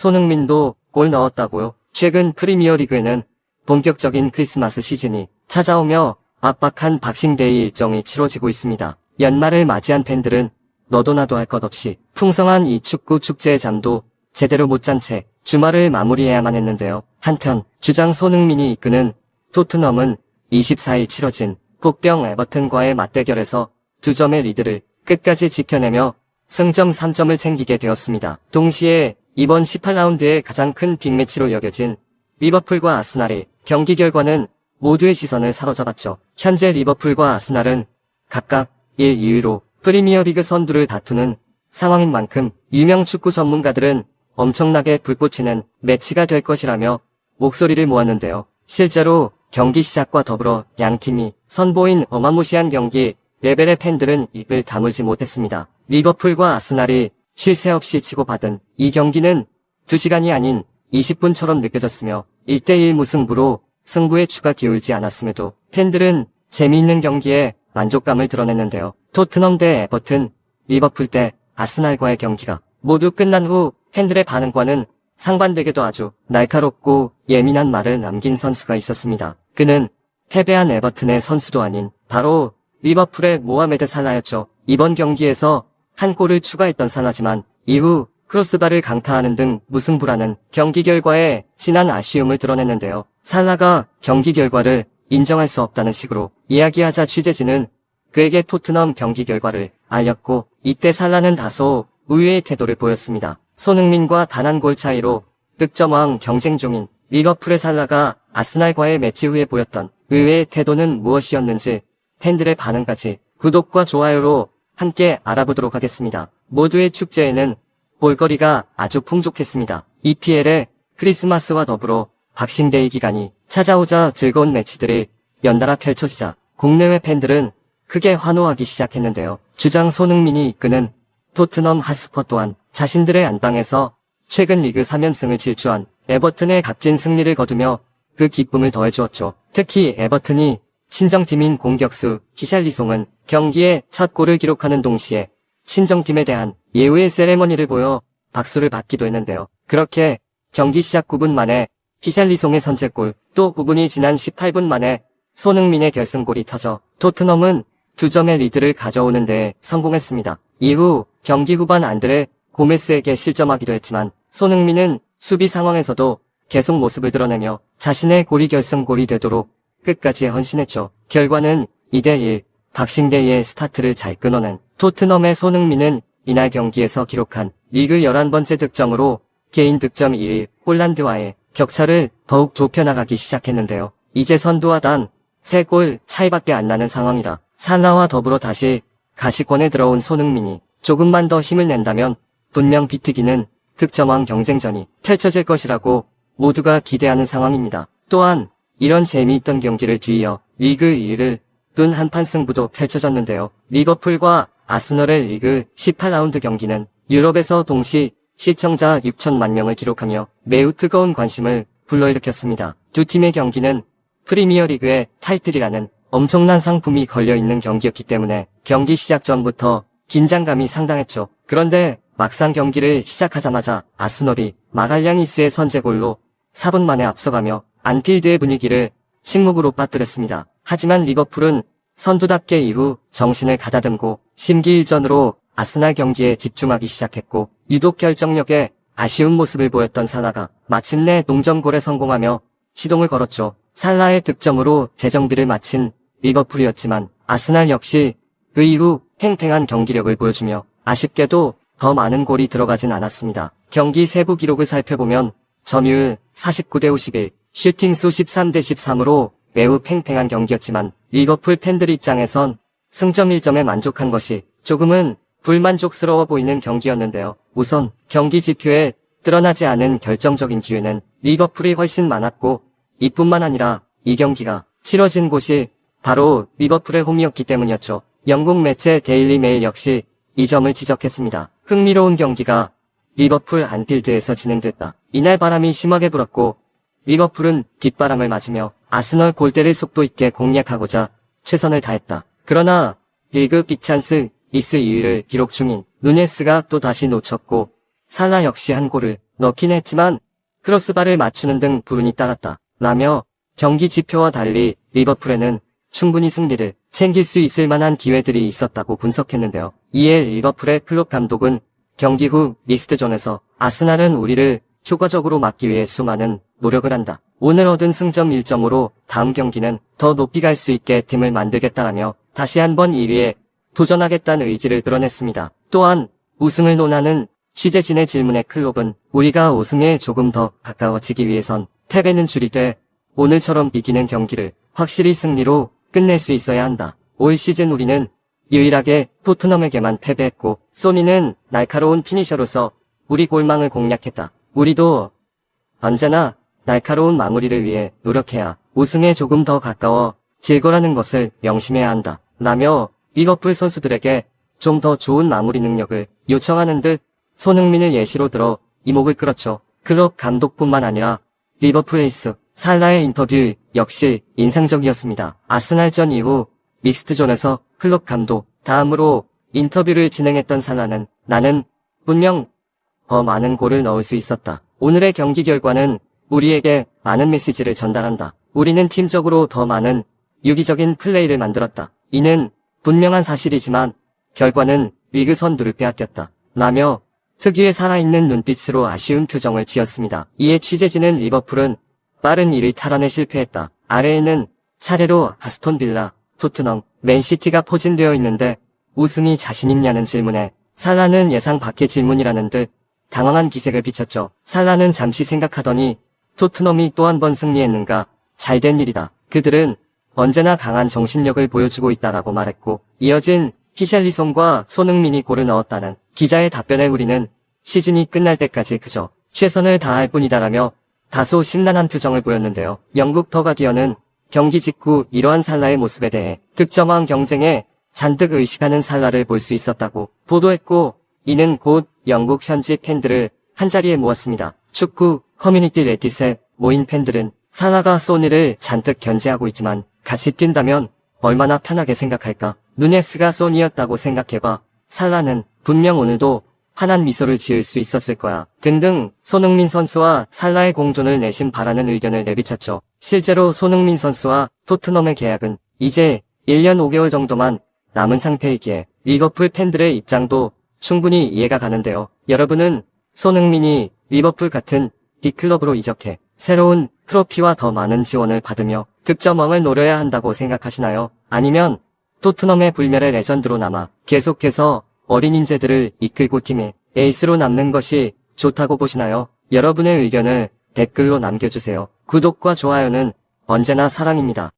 손흥민도 골 넣었다고요. 최근 프리미어리그에는 본격적인 크리스마스 시즌이 찾아오며 압박한 박싱데이 일정이 치러지고 있습니다. 연말을 맞이한 팬들은 너도 나도 할 것 없이 풍성한 이 축구 축제의 잠도 제대로 못 잔 채 주말을 마무리해야만 했는데요. 한편 주장 손흥민이 이끄는 토트넘은 24일 치러진 복병 에버튼과의 맞대결에서 두 점의 리드를 끝까지 지켜내며 승점 3점을 챙기게 되었습니다. 동시에 이번 18라운드의 가장 큰 빅매치로 여겨진 리버풀과 아스날의 경기 결과는 모두의 시선을 사로잡았죠. 현재 리버풀과 아스날은 각각 1, 2위로 프리미어리그 선두를 다투는 상황인 만큼 유명 축구 전문가들은 엄청나게 불꽃 튀는 매치가 될 것이라며 목소리를 모았는데요. 실제로 경기 시작과 더불어 양 팀이 선보인 어마무시한 경기 레벨의 팬들은 입을 다물지 못했습니다. 리버풀과 아스날이 쉴 새 없이 치고받은 이 경기는 2시간이 아닌 20분처럼 느껴졌으며 1대1 무승부로 승부에 추가 기울지 않았음에도 팬들은 재미있는 경기에 만족감을 드러냈는데요. 토트넘 대 에버튼, 리버풀 대 아스날과의 경기가 모두 끝난 후 팬들의 반응과는 상반되게도 아주 날카롭고 예민한 말을 남긴 선수가 있었습니다. 그는 패배한 에버튼의 선수도 아닌 바로 리버풀의 모하메드 살라였죠. 이번 경기에서 한 골을 추가했던 살라지만 이후 크로스바를 강타하는 등 무승부라는 경기 결과에 진한 아쉬움을 드러냈는데요. 살라가 경기 결과를 인정할 수 없다는 식으로 이야기하자 취재진은 그에게 토트넘 경기 결과를 알렸고 이때 살라는 다소 우위의 태도를 보였습니다. 손흥민과 단 한 골 차이로 득점왕 경쟁 중인 리버풀의 살라가 아스날과의 매치 후에 보였던 의외의 태도는 무엇이었는지 팬들의 반응까지 구독과 좋아요로 함께 알아보도록 하겠습니다. 모두의 축제에는 볼거리가 아주 풍족했습니다. EPL의 크리스마스와 더불어 박싱데이 기간이 찾아오자 즐거운 매치들이 연달아 펼쳐지자 국내외 팬들은 크게 환호하기 시작했는데요. 주장 손흥민이 이끄는 토트넘 하스퍼 또한 자신들의 안방에서 최근 리그 3연승을 질주한 에버튼의 값진 승리를 거두며 그 기쁨을 더해주었죠. 특히 에버튼이 친정팀인 공격수 기샬리송은 경기에 첫 골을 기록하는 동시에 친정팀에 대한 예우의 세레머니를 보여 박수를 받기도 했는데요. 그렇게 경기 시작 9분 만에 히샬리송의 선제골, 또 9분이 지난 18분 만에 손흥민의 결승골이 터져 토트넘은 두 점의 리드를 가져오는 데 성공했습니다. 이후 경기 후반 안드레 고메스에게 실점하기도 했지만 손흥민은 수비 상황에서도 계속 모습을 드러내며 자신의 골이 결승골이 되도록 끝까지 헌신했죠. 결과는 2대1 박싱데이의 스타트를 잘 끊어낸 토트넘의 손흥민은 이날 경기에서 기록한 리그 11번째 득점으로 개인 득점 1위 홀란드와의 격차를 더욱 좁혀나가기 시작했는데요. 이제 선두와 단 3골 차이밖에 안 나는 상황이라 살라와 더불어 다시 가시권에 들어온 손흥민이 조금만 더 힘을 낸다면 분명 비트기는 득점왕 경쟁전이 펼쳐질 것이라고 모두가 기대하는 상황입니다. 또한 이런 재미있던 경기를 뒤이어 리그 2위를 둔 한판 승부도 펼쳐졌는데요. 리버풀과 아스널의 리그 18라운드 경기는 유럽에서 동시 시청자 6천만 명을 기록하며 매우 뜨거운 관심을 불러일으켰습니다. 두 팀의 경기는 프리미어리그의 타이틀이라는 엄청난 상품이 걸려있는 경기였기 때문에 경기 시작 전부터 긴장감이 상당했죠. 그런데 막상 경기를 시작하자마자 아스널이 마갈량이스의 선제골로 4분 만에 앞서가며 안필드의 분위기를 침묵으로 빠뜨렸습니다. 하지만 리버풀은 선두답게 이후 정신을 가다듬고 심기일전으로 아스날 경기에 집중하기 시작했고 유독 결정력에 아쉬운 모습을 보였던 살라가 마침내 동점골에 성공하며 시동을 걸었죠. 살라의 득점으로 재정비를 마친 리버풀이었지만 아스날 역시 그 이후 팽팽한 경기력을 보여주며 아쉽게도 더 많은 골이 들어가진 않았습니다. 경기 세부 기록을 살펴보면 점유율 49대 51, 슈팅 수 13대 13으로 매우 팽팽한 경기였지만 리버풀 팬들 입장에선 승점 1점에 만족한 것이 조금은 불만족스러워 보이는 경기였는데요. 우선 경기 지표에 드러나지 않은 결정적인 기회는 리버풀이 훨씬 많았고 이뿐만 아니라 이 경기가 치러진 곳이 바로 리버풀의 홈이었기 때문이었죠. 영국 매체 데일리 메일 역시 이 점을 지적했습니다. 흥미로운 경기가 리버풀 안필드에서 진행됐다. 이날 바람이 심하게 불었고 리버풀은 빗바람을 맞으며 아스널 골대를 속도 있게 공략하고자 최선을 다했다. 그러나 리그 빅찬스 리스 2위를 기록 중인 누네스가 또 다시 놓쳤고 살라 역시 한 골을 넣긴 했지만 크로스바를 맞추는 등 불운이 따랐다. 라며 경기 지표와 달리 리버풀에는 충분히 승리를 챙길 수 있을 만한 기회들이 있었다고 분석했는데요. 이에 리버풀의 클롭 감독은 경기 후 믹스드존에서 아스날은 우리를 효과적으로 막기 위해 수많은 노력을 한다. 오늘 얻은 승점 1점으로 다음 경기는 더 높이 갈 수 있게 팀을 만들겠다라며 다시 한번 1위에 도전하겠다는 의지를 드러냈습니다. 또한 우승을 논하는 취재진의 질문에 클롭은 우리가 우승에 조금 더 가까워지기 위해선 패배는 줄이되 오늘처럼 이기는 경기를 확실히 승리로 끝낼 수 있어야 한다. 올 시즌 우리는 유일하게 토트넘에게만 패배했고 소니는 날카로운 피니셔로서 우리 골망을 공략했다. 우리도 언제나 날카로운 마무리를 위해 노력해야 우승에 조금 더 가까워 질 거라는 것을 명심해야 한다. 라며 리버풀 선수들에게 좀 더 좋은 마무리 능력을 요청하는 듯 손흥민을 예시로 들어 이목을 끌었죠. 클럽 감독뿐만 아니라 리버풀 에이스 살라의 인터뷰 역시 인상적이었습니다. 아스날전 이후 믹스트존에서 클럽 감독 다음으로 인터뷰를 진행했던 살라는 나는 분명 더 많은 골을 넣을 수 있었다. 오늘의 경기 결과는 우리에게 많은 메시지를 전달한다. 우리는 팀적으로 더 많은 유기적인 플레이를 만들었다. 이는 분명한 사실이지만 결과는 리그 선두를 빼앗겼다. 라며 특유의 살아있는 눈빛으로 아쉬운 표정을 지었습니다. 이에 취재진은 리버풀은 빠른 1위 탈환에 실패했다. 아래에는 차례로 아스톤 빌라, 토트넘, 맨시티가 포진되어 있는데 우승이 자신 있냐는 질문에 살라는 예상 밖의 질문이라는 듯 당황한 기색을 비쳤죠. 살라는 잠시 생각하더니 토트넘이 또 한 번 승리했는가 잘된 일이다. 그들은 언제나 강한 정신력을 보여주고 있다라고 말했고 이어진 히샬리송과 손흥민이 골을 넣었다는 기자의 답변에 우리는 시즌이 끝날 때까지 그저 최선을 다할 뿐이다라며 다소 심란한 표정을 보였는데요. 영국 더 가디언은 경기 직후 이러한 살라의 모습에 대해 득점왕 경쟁에 잔뜩 의식하는 살라를 볼 수 있었다고 보도했고 이는 곧 영국 현지 팬들을 한자리에 모았습니다. 축구 커뮤니티 레딧에 모인 팬들은 살라가 소니를 잔뜩 견제하고 있지만 같이 뛴다면 얼마나 편하게 생각할까? 누네스가 소니였다고 생각해봐. 살라는 분명 오늘도 환한 미소를 지을 수 있었을 거야. 등등 손흥민 선수와 살라의 공존을 내심 바라는 의견을 내비쳤죠. 실제로 손흥민 선수와 토트넘의 계약은 이제 1년 5개월 정도만 남은 상태이기에 리버풀 팬들의 입장도 충분히 이해가 가는데요. 여러분은 손흥민이 리버풀 같은 빅클럽으로 이적해 새로운 트로피와 더 많은 지원을 받으며 득점왕을 노려야 한다고 생각하시나요? 아니면 토트넘의 불멸의 레전드로 남아 계속해서 어린 인재들을 이끌고 팀의 에이스로 남는 것이 좋다고 보시나요? 여러분의 의견을 댓글로 남겨주세요. 구독과 좋아요는 언제나 사랑입니다.